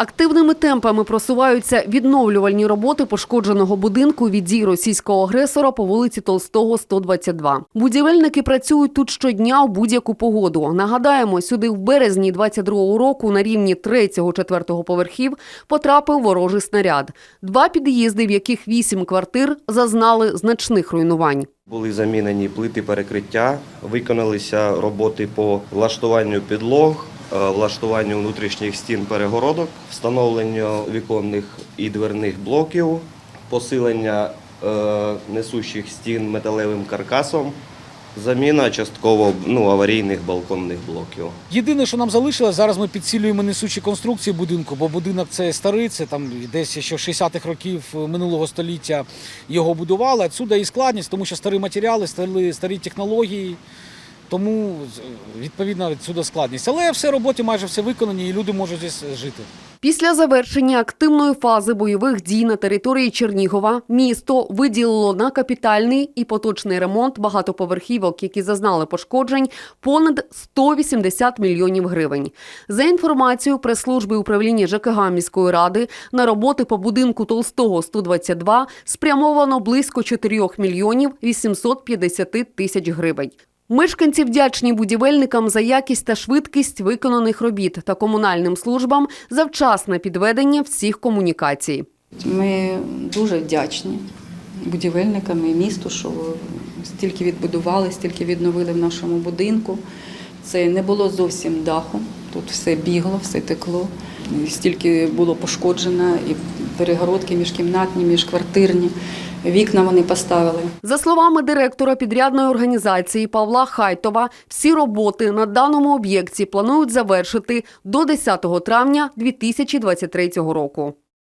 Активними темпами просуваються відновлювальні роботи пошкодженого будинку від дій російського агресора по вулиці Толстого, 122. Будівельники працюють тут щодня у будь-яку погоду. Нагадаємо, сюди в березні 22-го року на рівні 3-4 поверхів потрапив ворожий снаряд. Два під'їзди, в яких вісім квартир, зазнали значних руйнувань. Були замінені плити перекриття, виконалися роботи по влаштуванню підлог, влаштуванню внутрішніх стін перегородок, встановленню віконних і дверних блоків, посилення е, несущих стін металевим каркасом, заміна частково ну, аварійних балконних блоків. Єдине, що нам залишилось, зараз ми підсилюємо несучі конструкції будинку, бо будинок це старий, це там десь ще в 60-х років минулого століття його будували. Отсюда і складність, тому що старі матеріали, старі, старі технології. Тому відповідно відсюди складність. Але все роботи майже все виконані, і люди можуть здесь жити. Після завершення активної фази бойових дій на території Чернігова місто виділило на капітальний і поточний ремонт багатоповерхівок, які зазнали пошкоджень, понад 180 мільйонів гривень. За інформацією прес-служби управління ЖКГ міської ради, на роботи по будинку Толстого 122 спрямовано близько 4 мільйонів 850 тисяч гривень. Мешканці вдячні будівельникам за якість та швидкість виконаних робіт та комунальним службам за вчасне підведення всіх комунікацій. Ми дуже вдячні будівельникам і місту, що стільки відбудували, стільки відновили в нашому будинку. Це не було зовсім даху. Тут все бігло, все текло. Стільки було пошкоджено, і перегородки міжкімнатні, міжквартирні. Вікна вони поставили. За словами директора підрядної організації Павла Хайтова, всі роботи на даному об'єкті планують завершити до 10 травня 2023 року.